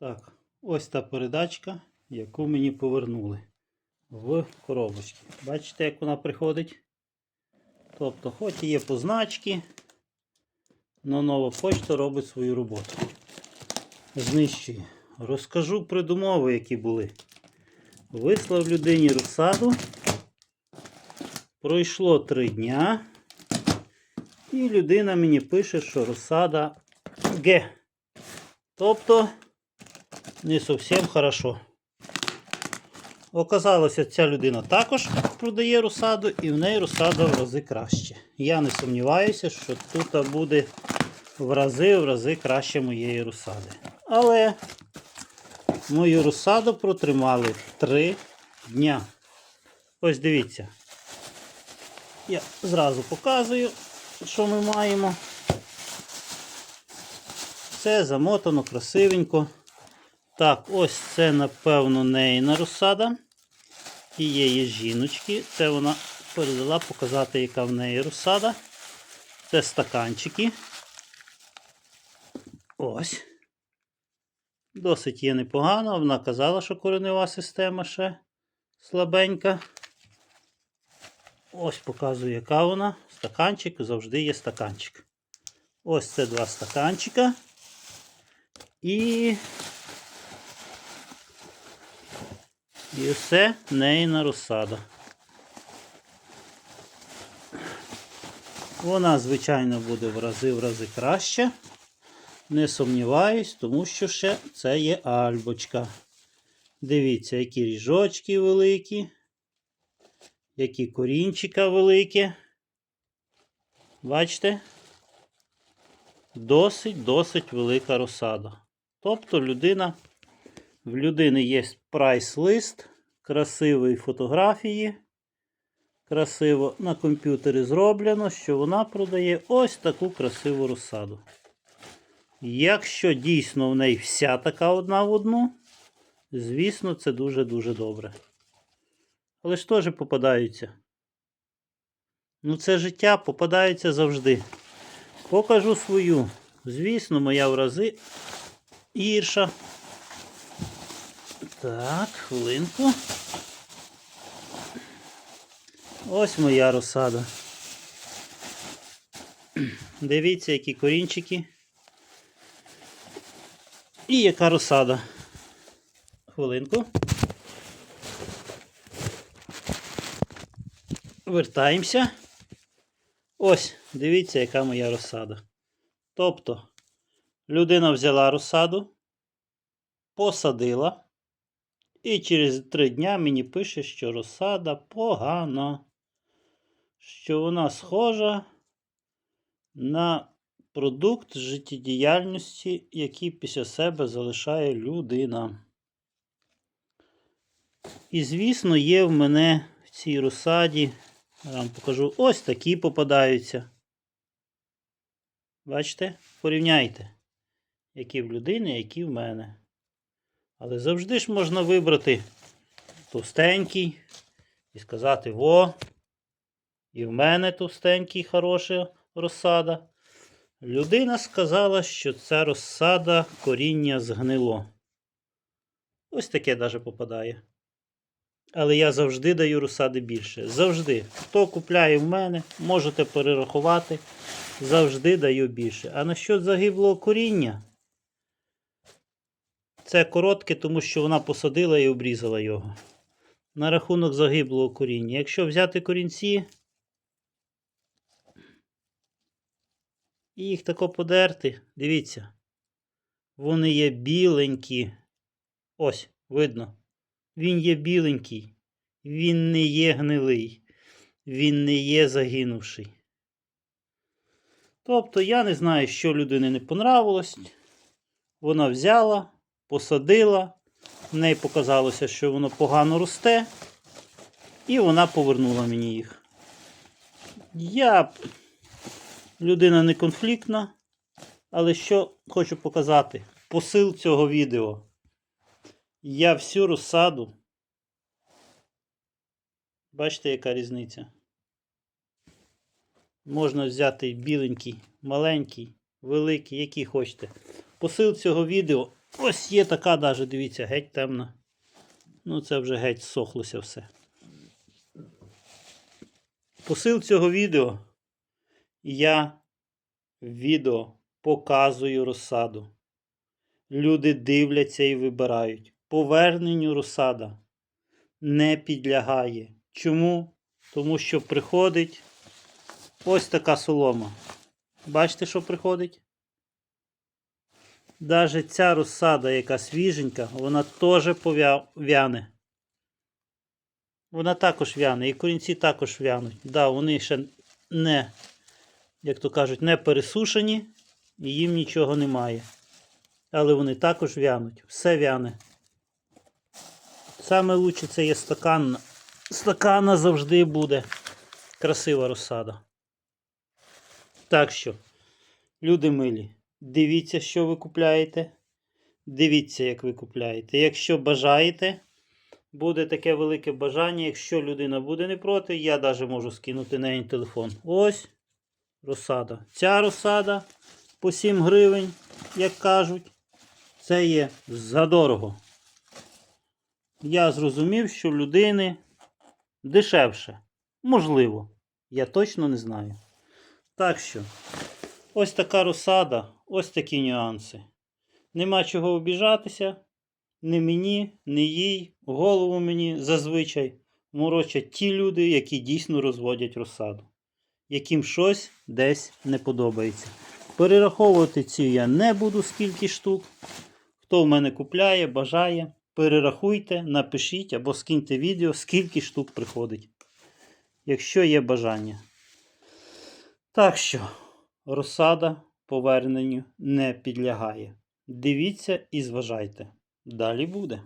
Так, ось та передачка, яку мені повернули в коробочці. Бачите, як вона приходить? Тобто, хоч і є позначки, але нова почта робить свою роботу. Знищує. Розкажу придумови, які були. Вислав людині розсаду. Пройшло три дня. І людина мені пише, що розсада Г. Тобто не зовсім хорошо. Оказалося, ця людина також продає розсаду і в неї розсада в рази краще. Я не сумніваюся, що тут буде в рази в рази краще моєї розсади. Але мою розсаду протримали 3 дня. Ось дивіться. Я зразу показую, що ми маємо. Це замотано красивенько. Так, ось це, напевно, нейна розсада. Тієї жіночки. Це вона передала показати, яка в неї розсада. Це стаканчики. Ось. Досить є непогано. Вона казала, що коренева система ще слабенька. Ось показую, яка вона. Стаканчик завжди є стаканчик. Ось це два стаканчика. І. І все нейна розсада. Вона, звичайно, буде в рази в рази краще. Не сумніваюсь, тому що ще це є альбочка. Дивіться, які ріжочки великі, які корінчика великі. Бачите? Досить-досить велика розсада. Тобто людина, в людини є прайс-лист, красиві фотографії. Красиво на комп'ютері зроблено, що вона продає ось таку красиву розсаду. Якщо дійсно в неї вся така одна в одну, звісно, це дуже-дуже добре. Але ж теж попадаються. Ну, це життя попадаються завжди. Покажу свою. Звісно, моя в рази гірша. Так, хвилинку. Ось моя розсада. Дивіться, які корінчики. І яка розсада. Хвилинку. Вертаємося. Ось, дивіться, яка моя розсада. Тобто, людина взяла розсаду, посадила, і через три дня мені пише, що розсада погана, що вона схожа на продукт життєдіяльності, який після себе залишає людина. І, звісно, є в мене в цій розсаді, я вам покажу, ось такі попадаються. Бачите? Порівняйте, які в людини, які в мене. Але завжди ж можна вибрати товстенький і сказати, во, і в мене товстенький хороша розсада. Людина сказала, що ця розсада коріння згнило. Ось таке навіть попадає. Але я завжди даю розсади більше. Завжди. Хто купляє в мене, можете перерахувати. Завжди даю більше. А насчет загиблого коріння, це коротке, тому що вона посадила і обрізала його. На рахунок загиблого коріння. Якщо взяти корінці і їх тако подерти, дивіться, вони є біленькі. Ось, видно. Він є біленький, він не є гнилий, він не є загинувший. Тобто я не знаю, що людині не понравилось. Вона взяла, посадила, в неї показалося, що воно погано росте, і вона повернула мені їх. Я людина не конфліктна, але що хочу показати, посил цього відео. Я всю розсаду. Бачите, яка різниця? Можна взяти біленький, маленький, великий, який хочете. Посил цього відео Ось є така даже, дивіться, геть темна. Ну, це вже геть сохлося все. Посил цього відео я в відео показую розсаду. Люди дивляться і вибирають. Поверненню розсада не підлягає. Чому? Тому що приходить ось така солома. Бачите, що приходить? Даже ця розсада, яка свіженька, вона теж вяне. Вона також вяне, і корінці також вянуть. Да, вони ще не, як то кажуть, не пересушені, і їм нічого немає. Але вони також вянуть. Все вяне. Саме лучше це є стаканна. Стаканна завжди буде красива розсада. Так що, люди милі, дивіться, що ви купляєте. Дивіться, як ви купляєте. Якщо бажаєте, буде таке велике бажання. Якщо людина буде не проти, я навіть можу скинути на неї телефон. Ось розсада. Ця розсада по 7 гривень, як кажуть, це є задорого. Я зрозумів, що людини дешевше. Можливо. Я точно не знаю. Так що, ось така розсада, ось такі нюанси. Нема чого обіжатися. Не мені, не їй, голову мені зазвичай морочать ті люди, які дійсно розводять розсаду, яким щось десь не подобається. Перераховувати ці я не буду скільки штук. Хто в мене купляє, бажає, перерахуйте, напишіть або скиньте відео, скільки штук приходить, якщо є бажання. Так що, розсада поверненню не підлягає. Дивіться і зважайте. Далі буде.